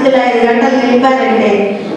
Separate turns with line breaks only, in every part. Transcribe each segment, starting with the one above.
മനസ്സിലായത് കേട്ടോ നിൽക്കാനുണ്ട്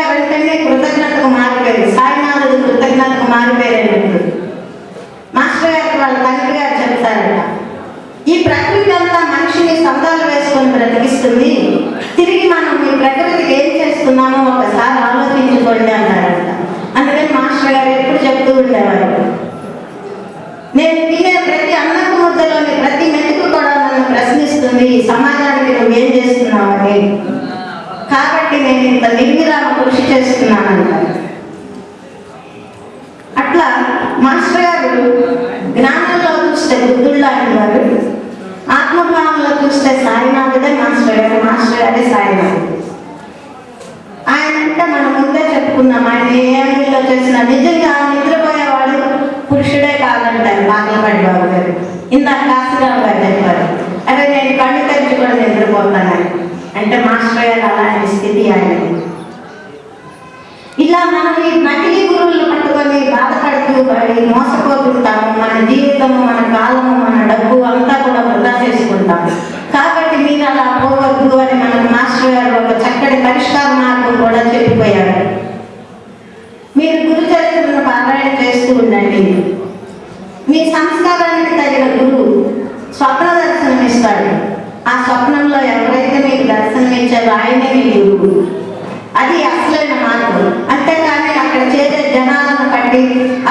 మాస్టర్ గారు కృతజ్ఞతకు మారిపోయింది సాయినాథుడు కృతజ్ఞతకు మారిపోయాడు మాస్టర్ గారికి వాళ్ళ తండ్రి గారు చెప్తారట. ఈ ప్రకృతి అంతా మనిషిని సంతాలు వేసుకొని బ్రతికిస్తుంది. తిరిగి మనం ఈ ప్రకృతికి ఏం చేస్తున్నామో ఒకసారి ఆలోచించుకోండి అన్నారంట. అందుకని మాస్టర్ గారు ఎప్పుడు చెప్తూ ఉండేవారు. నేను తినే ప్రతి అన్నకు ముద్దలోని ప్రతి మెతుకు కూడా నన్ను ప్రశ్నిస్తుంది ఈ సమాజానికి నువ్వు ఏం చేస్తున్నావని కాబట్టి నేను ఇంత నిర్విరామ కృషి చేస్తున్నాను అట్లా మాస్టర్ గారు జ్ఞానంలో చూస్తే బుద్ధుల్లాంటి వారు ఆత్మభావంలో చూస్తే సాయినాథుడే మాస్టర్ గారు మాస్టర్ గారే సాయినాథుడు. ఆయన అంటే మనం ముందే చెప్పుకున్నాం ఆయన ఏ యాంగిల్లో చేసిన నిజంగా నిద్రపోయేవాడు పురుషుడే కాదంటారు బాగలపడి బాబు గారు ఇందాక కాసుగా గారు చెప్పారు అదే నేను కళ్ళు తెచ్చుకొని కూడా నిద్రపోతానని. అంటే మాస్టర్ గారు అలాంటి స్థితి ఆయనది. ఇలా మనం ఈ నకిలీ గురువులను పట్టుకొని బాధపడుతూ పడి మోసపోతుంటాము మన జీవితము మన కాలము మన డబ్బు అంతా కూడా వృధా చేసుకుంటాము కాబట్టి మీరు అలా పోవద్దు అని మనకు మాస్టర్ గారు ఒక చక్కటి పరిష్కార మార్గం కూడా చెప్పిపోయారు. మీరు గురు చరిత్రను పారాయణ చేస్తూ ఉండండి. మీ సంస్కారానికి తగిన గురువు స్వప్న దర్శనం ఇస్తాడు ఆ స్వప్నంలో ఎవరైతే మీకు దర్శనం ఇచ్చారో ఆయనే మీ గురువు అది అసలైన మార్గం. అంతేకాని అక్కడ చేసే జనాలను బట్టి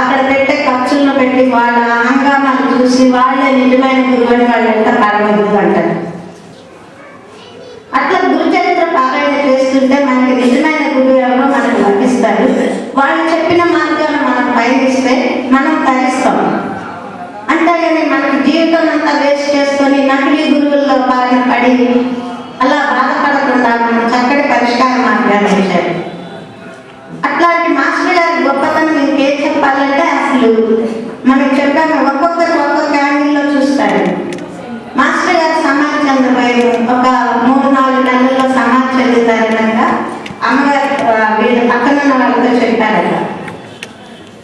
అక్కడ పెట్టే ఖర్చులను పెట్టి వాళ్ళ హంగామాలు చూసి వాళ్ళే నిజమైన గురువు అని వాళ్ళు ఎంత పడవద్దు అంటారు? అట్లా గురుచరిత్ర పారాయణ చేస్తుంటే మనకి నిజమైన గురువు ఎవరో మనకు లభిస్తారు వాళ్ళు చెప్పి మనకి జీవితం అంతా వేస్ట్ చేసుకొని నకిలీ గురువుల్లో బారిన పడి అలా బాధపడకుండా మనం చక్కటి పరిష్కారం మార్గాన్ని అట్లాంటి మాస్టర్ గారి గొప్పతనం ఇంకేం చెప్పాలంటే అసలు మనం చెప్పాము ఒక్కొక్కరు ఒక్కొక్క యాంగిల్లో చూస్తాడు మాస్టర్ గారు సమాజ చంద్రబాబు ఒక మూడు నాలుగు నెలల్లో సమాజ చెందుతారనక అమ్మగారు వీళ్ళ పక్కనున్న వాళ్ళతో చెప్పారట.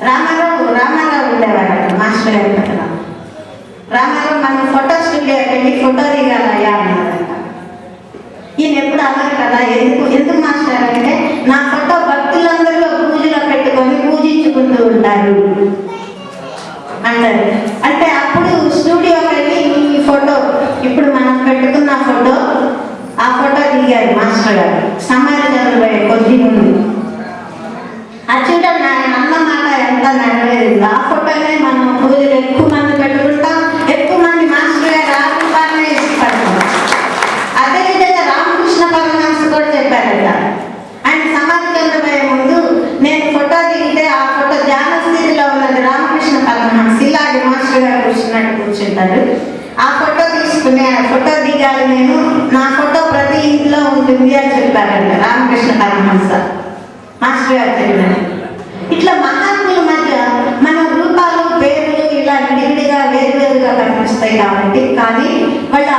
రామారావు రామారావు ఉండేవారట మాస్టర్ గారి పక్కన. రామారావు మనం ఫోటో స్టూడియోకి వెళ్ళి ఫోటో దిగాలయ్యా అన్నారట ఈయన ఎప్పుడు అన్నారు కదా ఎందుకు ఎందుకు మాస్టర్ అంటే నా ఫోటో భక్తులందరూ పూజలో పెట్టుకొని పూజించుకుంటూ ఉంటారు. అంటారు కనిపిస్తాయి కాబట్టి. కానీ వాళ్ళ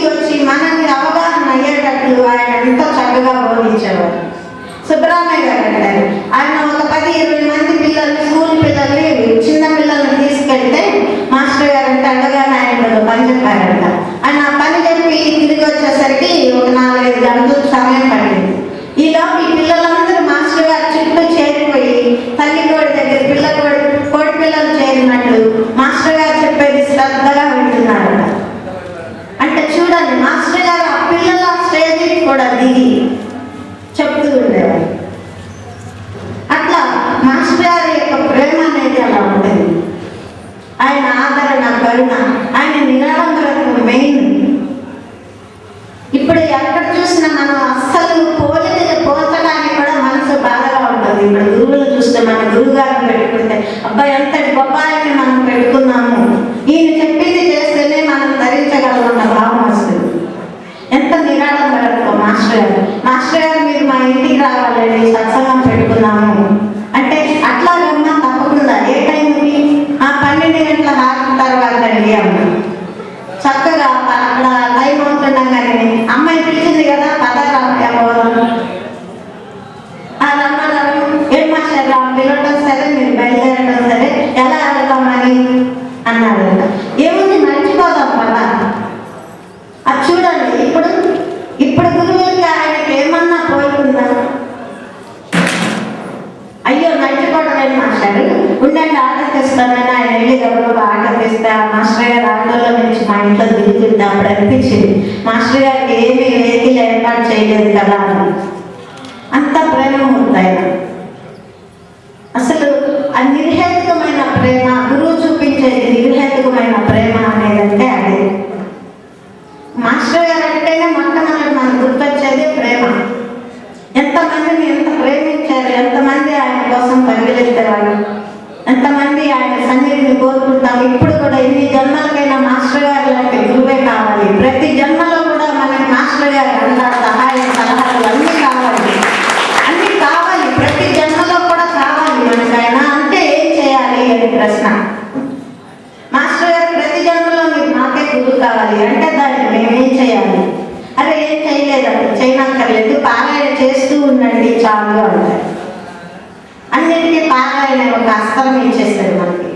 ఇంటికి వచ్చి మనకి అవగాహన అయ్యేటట్లు ఆయన ఎంతో చక్కగా బోధించేవారు. సుబ్రహ్మణ్య గారు అంటారు ఆయన ఒక పది ఇరవై మంది పిల్లలు స్కూల్ పిల్లల్ని చిన్న పిల్లల్ని తీసుకెళ్తే మాస్టర్ గారు అండగానే ఆయన పని చెప్పారంట. ఆయన పని చెప్పి తిరిగి వచ్చేసరికి ఒక నాలుగైదు గంటలు సమయం పడింది కూడా దిగి పరిగెలిస్తారు ఎంతమంది ఆయన సన్నిధిని కోరుకుంటాం ఇప్పుడు కూడా ఎన్ని జన్మలకైనా మాస్టర్ గారు లాంటి గురువే కావాలి. ప్రతి జన్మలో కూడా మనకి మాస్టర్ గారు అంటారు సహాయం సలహాలు అన్నీ కావాలి. అన్ని కావాలి. ప్రతి జన్మలో కూడా కావాలి మనకి ఆయన అంటే ఏం చేయాలి అనే ప్రశ్న. మాస్టర్ గారు ప్రతి జన్మలో మీరు మాకే గురువు కావాలి. అంటే దాన్ని మేమేం చేయాలి? అరే ఏం చేయలేదు చేయనక్కర్లేదు పారాయణ చేస్తూ ఉండండి చాలు అంటారు. అన్నిటికీ పారాయణ ఒక అస్త్రం ఇచ్చేస్తాడు మనకి.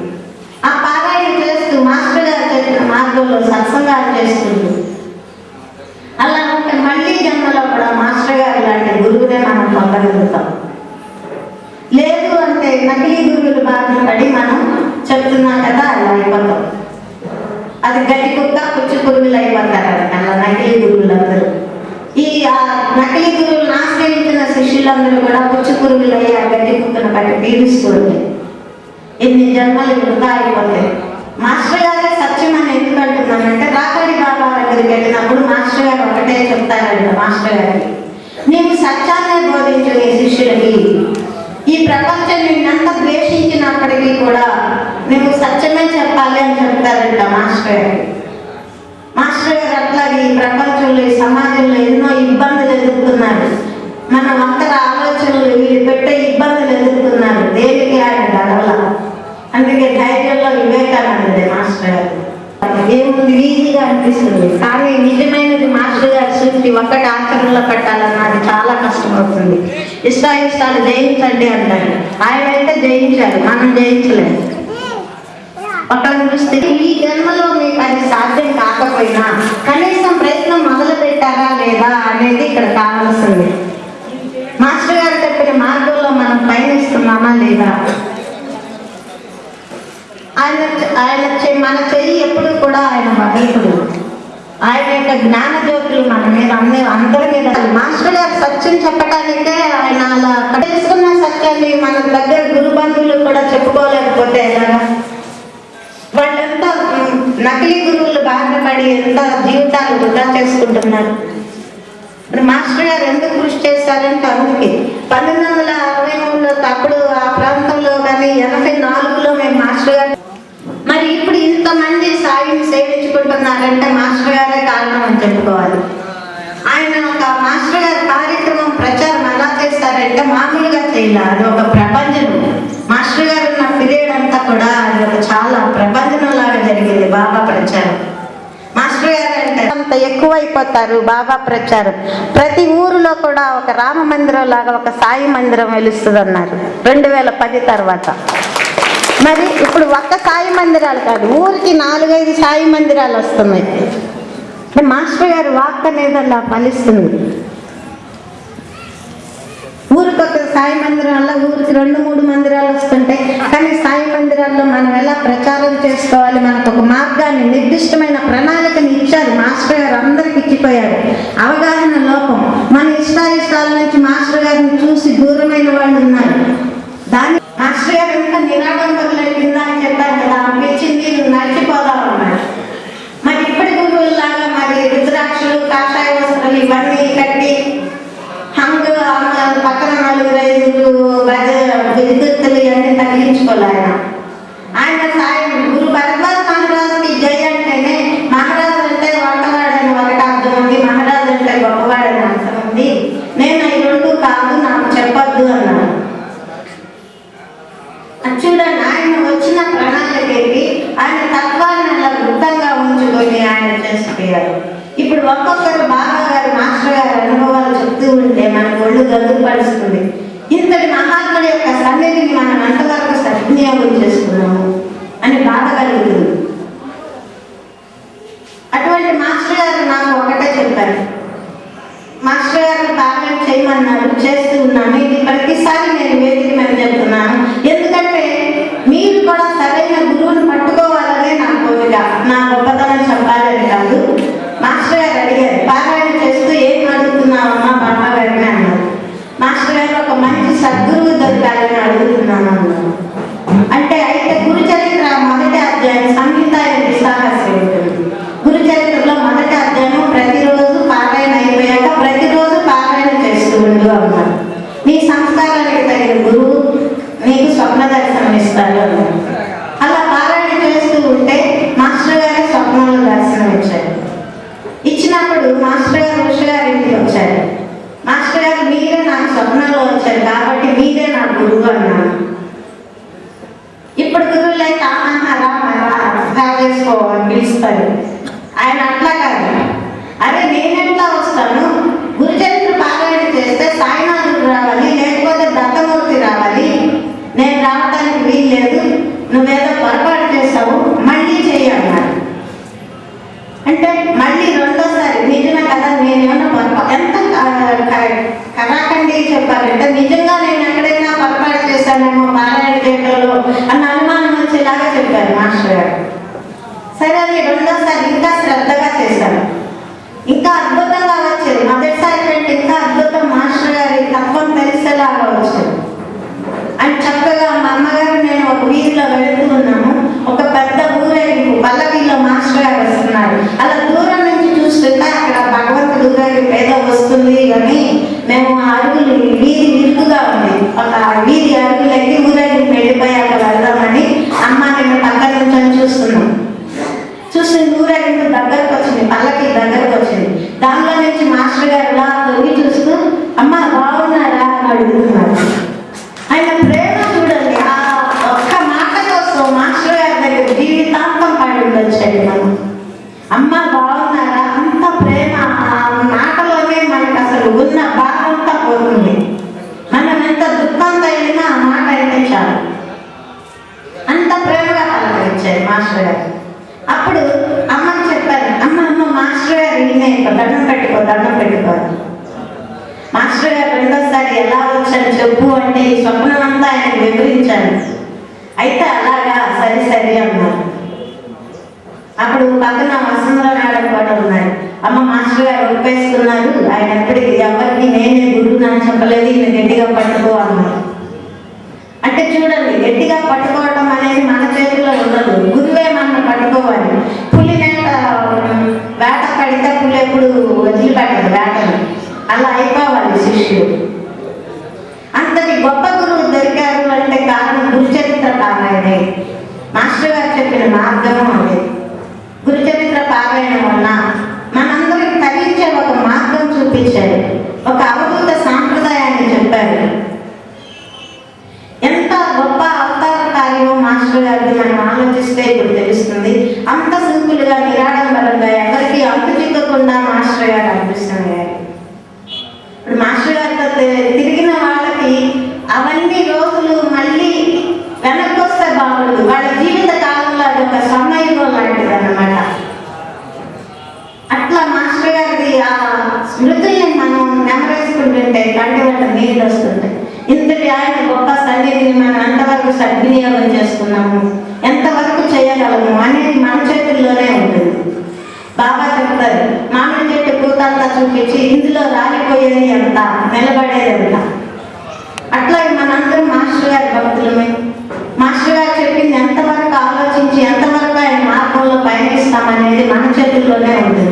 ఆ పారాయణ చేస్తూ మాస్టర్ గారు చెప్పిన మార్గంలో సత్సంగాలు చేస్తుంది అలా ఉంటే మళ్ళీ జన్మలో కూడా మాస్టర్ గారు లాంటి గురువునే మనం పొందగలుగుతాం. లేదు అంటే నకిలీ గురువులు బాధలు పడి మనం చెప్తున్నాం కదా అలా అయిపోతాం. అది గట్టి కుక్క కూర్చు పురుగులు అయిపోతారు అలా నకిలీ గురువులు అందరూ ఈ నకిలీ పక్షులందరూ కూడా పుచ్చుకురుగులు అయ్యి ఆ గడ్డి కుక్కను బట్టి పీడిస్తుంది ఎన్ని జన్మలు వృధా అయిపోతాయి మాస్టర్ గారే సత్యం అని ఎందుకు అంటున్నానంటే రాకడి బాబా దగ్గరికి వెళ్ళినప్పుడు మాస్టర్ గారు ఒకటే చెప్తారంట మాస్టర్ గారికి నేను సత్యాన్ని బోధించలేసి అందుకే ధైర్యంలో వివేకానందే మాస్టర్ గారు. ఏముంది ఈజీగా అనిపిస్తుంది. కానీ నిజమైనది మాస్టర్ గారి సృష్టి ఒక్కటి ఆచరణలో పెట్టాలన్నది చాలా కష్టమవుతుంది. ఇష్టాయిష్టాలు జయించండి అంటారు. ఆయన అయితే జయించారు మనం జయించలేము ఒకళ్ళని చూస్తే ఈ జన్మలో మీకు అది సాధ్యం కాకపోయినా కనీసం ప్రయత్నం మొదలు పెట్టారా లేదా అనేది ఇక్కడ కావాల్సింది మాస్టర్ గారు చెప్పిన మార్గంలో మనం పయనిస్తున్నామా లేదా ఆయన ఆయన చె- మన చెయ్యి ఎప్పుడు కూడా ఆయన ఆయన యొక్క జ్ఞాన జ్యోతులు మన మీద అన్ని అందరి మీద మాస్టర్ గారు సత్యం చెప్పడానికే ఆయన అలా తెలుసుకున్న సత్యాన్ని మన దగ్గర గురు బంధువులు కూడా చెప్పుకోలేకపోతే ఎలాగా? వాళ్ళంతా నకిలీ గురువులు బాధపడి ఎంత జీవితాలు వృధా చేసుకుంటున్నారు? మాస్టర్ గారు ఎందుకు కృషి చేశారంటే అందుకే పంతొమ్మిది వందల అరవై మూడులో అప్పుడు ఆ ప్రాంతంలో కానీ ఎనభై నాలుగులో మేము మాస్టర్ గారు మరి ఇప్పుడు ఇంతమంది సాయిని సేవించుకుంటున్నారంటే మాస్టర్ గారే కారణం అని చెప్పుకోవాలి. ఆయన ఒక మాస్టర్ గారి కార్యక్రమం ప్రచారం ఎలా చేస్తారంటే మామూలుగా చేయాలి. అది ఒక ప్రపంచం మాస్టర్ గారు ఉన్న పీరియడ్ అంతా కూడా అది ఒక చాలా ప్రపంచం లాగా జరిగింది బాబా ప్రచారం. మాస్టర్ గారు అంటే అంత ఎక్కువైపోతారు బాబా ప్రచారం. ప్రతి ఊరిలో కూడా ఒక రామ మందిరం లాగా ఒక సాయి మందిరం వెలుస్తుంది అన్నారు రెండు వేల పది తర్వాత. మరి ఇప్పుడు ఒక్క సాయి మందిరాలు కాదు ఊరికి నాలుగైదు సాయి మందిరాలు వస్తున్నాయి. అంటే మాస్టర్ గారి వాక్ అనేది అలా ఫలిస్తుంది. ఊరికి ఒక సాయి మందిరం వల్ల ఊరికి రెండు మూడు మందిరాలు వస్తుంటాయి. కానీ సాయి మందిరాల్లో మనం ఎలా ప్రచారం చేసుకోవాలి? మనకు ఒక మార్గం గదులు చేసుకో అని పిలుస్తారు ఆయన అట్లా కాదు అరే నేనెట్లా వస్తాను? గురుచరిత్ర పారాయణ చేస్తే సాయినాథుడు రావాలి లేకపోతే దత్తమూర్తి రావాలి. నేను రావడానికి వీల్లేదు. నువ్వేదో పొరపాటు చేస్తావు మళ్ళీ చెయ్యన్నారు అంటే మళ్ళీ రెండోసారి నిజమే కదా నేనేమన్నా పొరపాటు ఎంత క- చెప్పాలంటే చెప్పారంటే నిజంగా నేను ఎక్కడైనా పొరపాటు చేశానేమో పారాయణ చేయడంలో అన్న అనుమానం వచ్చేలాగా చెప్పారు మాస్టర్ గారు. సరే అని రెండోసారి ఇంకా శ్రద్ధగా చేశాను ఇంకా అద్భుతంగా అమ్మ బాగున్నారా? అంత ప్రేమ మాటలోనే మనకి అసలు ఉన్న బాధ అంతా పోతుంది. మనం ఎంత దుఃఖంతో అయినా ఆ మాట అయితే చాలు. అంత ప్రేమగా పలకరించారు మాస్టర్ గారు. అప్పుడు అమ్మ చెప్పారు అమ్మ అమ్మ మాస్టర్ గారు ఈయన దండం పెట్టుకో దండం పెట్టుకో మాస్టర్ గారు రెండోసారి ఎలా వచ్చాను చెప్పు అంటే ఈ స్వప్నం అంతా ఆయన వివరించాను అయితే అలాగా సరి సరి అన్నారు. అప్పుడు పక్కన వసుంధర పాట కూడా ఉన్నారు అమ్మ మాస్టర్ గారు ఒప్పేసుకున్నారు ఆయన ఎప్పటికీ ఎవరికి నేనే గురువు అని చెప్పలేదు. ఈయన గట్టిగా పట్టుకో అన్నారు. అంటే చూడండి గట్టిగా పట్టుకోవడం అనేది మన చేతిలో ఉండదు. గురువే మనం పట్టుకోవాలి. పులి నేట వేట పడితే పులి ఎప్పుడు వదిలిపెట్టదు వేటను. అలా అయిపోవాలి శిష్యుడు అంతటి గొప్ప గురువు దొరికారు అంటే కారణం గురుచరిత్ర పారాయణే మాస్టర్ గారు చెప్పిన మార్గం అదే గురుచరిత్ర పారాయణం వలన మనందరికి తరించే ఒక మార్గం చూపించారు ఒక అవధూత సాంప్రదాయాన్ని చెప్పారు ఎంత గొప్ప అవతార కార్యమో మాస్టర్ గారికి మనం ఆలోచిస్తే ఇప్పుడు తెలుస్తుంది. అంత సింపుల్గా నిరాడంబరంగా ఎవరికి అంతు చిక్కకుండా మాస్టర్ గారు అనిపిస్తుంది ఇప్పుడు మాస్టర్ గారితో తి- తిరిగిన వాళ్ళకి అవన్నీ రోజులు మళ్ళీ వెనక్కి వస్తే బాగుండు వాళ్ళ జీవిత కాలంలో అది ఒక సమయం లాంటిది అన్నమాట అట్లా మాస్టర్ గారిది ఆ స్మృతుల్ని మనం నెమరేసుకుంటుంటే కంటి వెంట నీళ్ళు వస్తుంటాయి ఇంతటి ఆయన గొప్ప సన్నిధిని మనం ఎంతవరకు సద్వినియోగం చేసుకున్నాము. ఎంతవరకు చేయగలము అనేది మన చేతుల్లోనే ఉంటుంది. బాబా చెప్తారు మామిడి చెట్టు పూతంతా చూపించి ఇందులో రాలిపోయేది ఎంత నిలబడేది ఎంత? అట్లా మనందరం మాస్టర్ గారి భక్తులమే. మాస్టర్ గారు చెప్పింది ఎంతవరకు ఆలోచించి ఎంతవరకు ఆయన మార్గంలో పయనిస్తామనేది మన చేతుల్లోనే ఉంటుంది.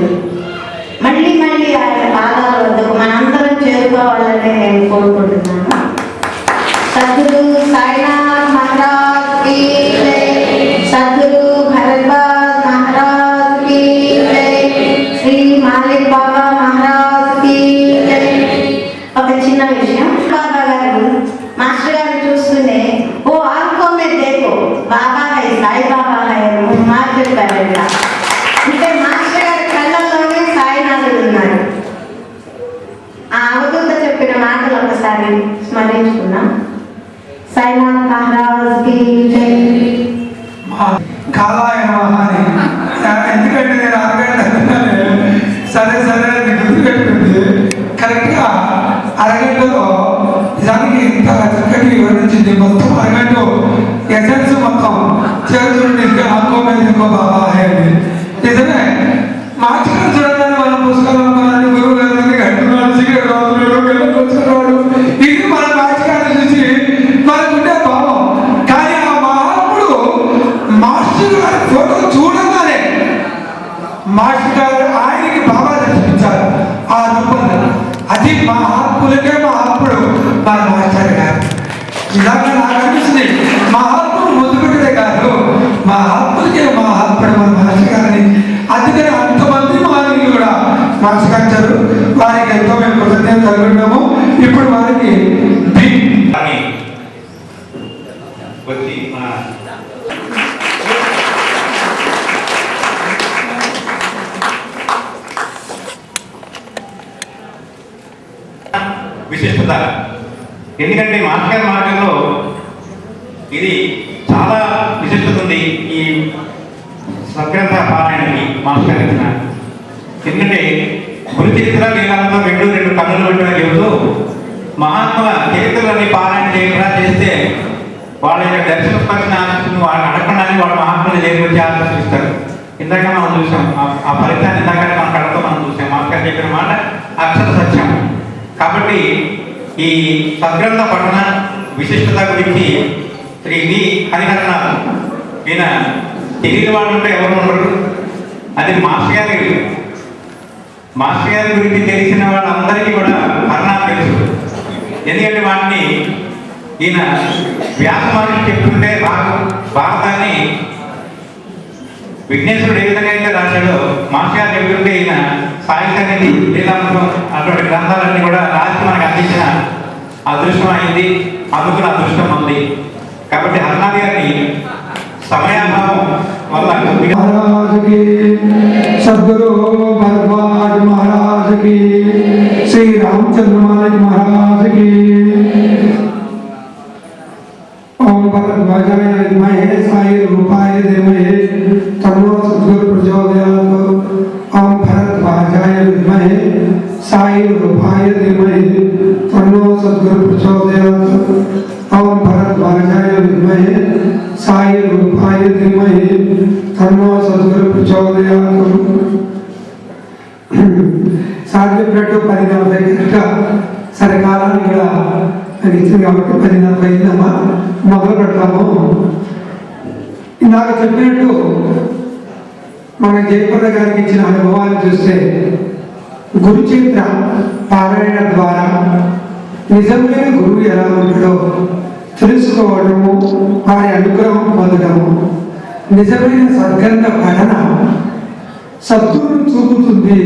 కాలాయన నమః అని. ఎందుకంటే నేను అరగంట సరే సరే అని గుర్తుపెట్టుకుంది. కరెక్ట్గా అరగంటలో నిజానికి ఇంత చక్కటి వివరించింది. మొత్తం అరగంట. ఎసెన్స్ మొత్తం. చేతులు ఇంకా ఆకో అప్పుడు మా ఆత్ముడు మాస్టర్ గారు. నిజంగా నాకు అనిపిస్తుంది మా ఆత్ముడు ముద్దుపెట్టడే కాదు. మా ఆత్ములకే మా ఆత్ముడు మా మాస్టర్ గారిని అందుకని అంతమంది వారిని కూడా నమస్కరించారు వారికి ఎంతో మేము కృతజ్ఞత కలుగుతున్నాము ఇప్పుడు వారికి బి
అని వచ్చి మన విశిష్టత ఎందుకంటే మాస్టర్ మార్గంలో ఇది చాలా విశిష్టత ఉంది ఈ స్వగ్రంథ పారాయణకి మాస్టర్ రచన. ఎందుకంటే గురు చరిత్ర లీలాలతో రెండు రెండు కన్నులు పెట్టడం చెబుతూ మహాత్ముల చరిత్రలన్నీ పారాయణ చేయకుండా చేస్తే వాళ్ళ యొక్క దర్శన స్పర్శన ఆశిస్తుంది వాళ్ళని అడగకుండానే వాళ్ళ మహాత్ములు చేరుకొచ్చి ఆశిస్తారు ఇందాక మనం చూసాం ఆ- ఫలితాన్ని ఇందాక మన కళ్ళతో మనం చూసాం. మాస్టర్ చెప్పిన మాట అక్షర సత్యం. కాబట్టి ఈ సద్గ్రంథ పఠన విశిష్టత గురించి శ్రీ వి హరిహరణ ఈయన తెలియని వాళ్ళు ఉంటే ఎవరు ఉండరు. అది మాస్టర్ గారి. మాస్టర్ గారి గురించి తెలిసిన వాళ్ళందరికీ కూడా హర్నా తెలుసు. ఎందుకంటే వాటిని ఈయన వ్యాస చెప్తుంటే భారతాన్ని విఘ్నేశ్వరుడు ఏ విధంగా అయితే రాశాడో మాస్టర్ గారు చెప్తుంటే ఈయన సాహిత్య అనేది వేదాంతం అటువంటి గ్రంథాలన్నీ కూడా రాసి మనకు అందించిన అదృష్టం అయింది అందుకున్న అదృష్టం ఉంది. కాబట్టి హర్నాథ్ గారిని సమయాభావం వల్ల
మహారాజుకి సద్గురు శ్రీ రామచంద్ర మాలకి మహారాజుకి భరద్వాజాయ మహే రూపాయ సద్గురు भरद्वाजाय विद्महे साई रूपाय धीमहि तन्नो सद्गुरु प्रचोदयात् ओम भरद्वाजाय विद्महे साई रूपाय धीमहि तन्नो सद्गुरु प्रचोदयात् సార్ చెప్పినట్టు పది నలభై గంట సరే కాలాన్ని కూడా నాకు ఇచ్చింది కాబట్టి పది నలభై అయిందమ్మా మొదలు పెడతాము ఇందాక చెప్పినట్టు మన జయప్రద గారికి ఇచ్చిన అనుభవాన్ని చూస్తే గురుచరిత్ర పారాయణ ద్వారా నిజమైన గురువు ఎలా ఉంటాడో తెలుసుకోవడము వారి అనుగ్రహం పొందడము నిజమైన సద్గంధ పఠన సద్గురు చూపుతుంది.